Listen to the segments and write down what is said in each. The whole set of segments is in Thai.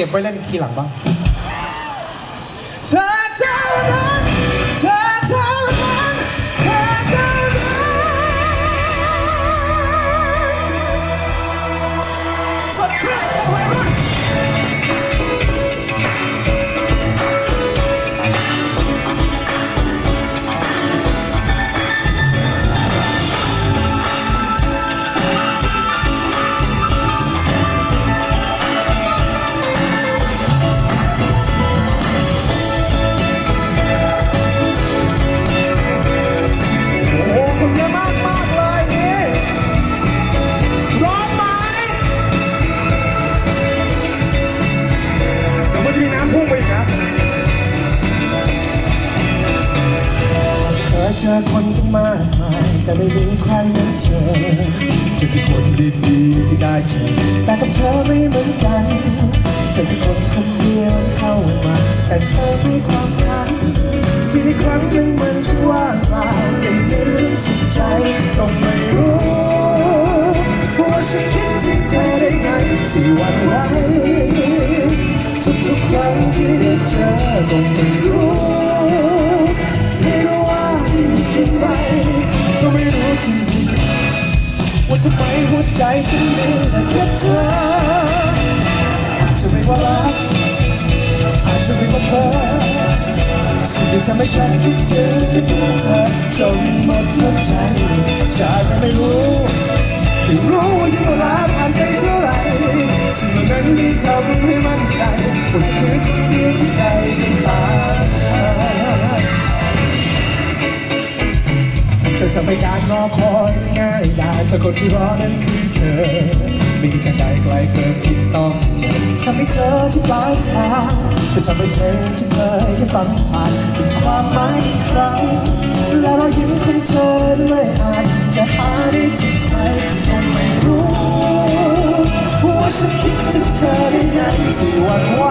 ก็บไว้เล่นทีหลังบ้างเธอ คยเจอคนที่มากมายแต่ไม่มีใครเหมือนเธอจะเป็นคนดีๆที่ได้เจอแต่กับเธอไม่เหมือนกันเธอคือคนคนเดียวที่เข้ามา แต่เธอมีความฝันที่ในครั้งหนึ่งมันฉันว่างเปล่ายังไม่รู้สึกใจก็ไม่รู้ว่าฉันคิดถึงเธอได้ไงที่หวันไหวทุกๆครั้งที่ได้เจอก็ไม่รู้ไม่ ฉันมีแต่แค่เธออาจจะไม่ว่ารักอาจจะไม่ว่าเพ้อสิ่งที่ทำให้ฉันคิดถึงแค่ตัวเธอจนหมดหัวใจจากนั้นไม่รู้ไม่รู้ว่ายังเวลาผ่านไปเท่าไหร่สิ่งเหล่านั้นยิ่ทำให้มั่นใจว่าคือคนเดียวที่ใจฉันตายเธอทำให้การรอคอยง่ายได้เธอคนที่รอนั้นคือ ธอไม่มีทางใดไกลเกินที่ต้องเจอทำให้เธอที่ปลายทางเธอทำให้เพลงที่เคยได้ฟังผ่านเป็นความหมายอีกครั้งและรอยยิ้มของเธอด้วยอาจจะหาได้ที่ใครก็ไม่รู้ว่าฉันคิดถึงเธอได้ไงที่หวั่นไหว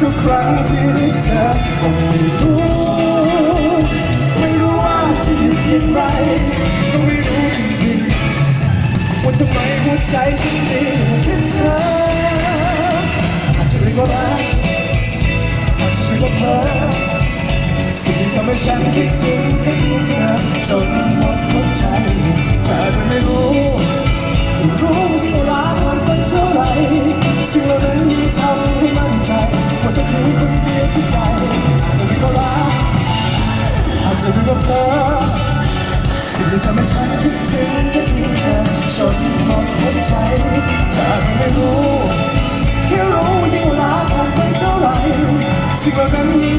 ทุกๆครั้งที่ได้เจอก็ไม่รู้ ใจฉันมีแค่เธออาจจะเรียกว่ารักอาจจะเรียกว่าเพ้อสิ่งที่ทำให้ฉันคิดถึง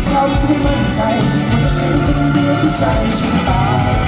ทำให้มั่นใจว่าจะเป็นคนเดียวที่ใจฉันตาย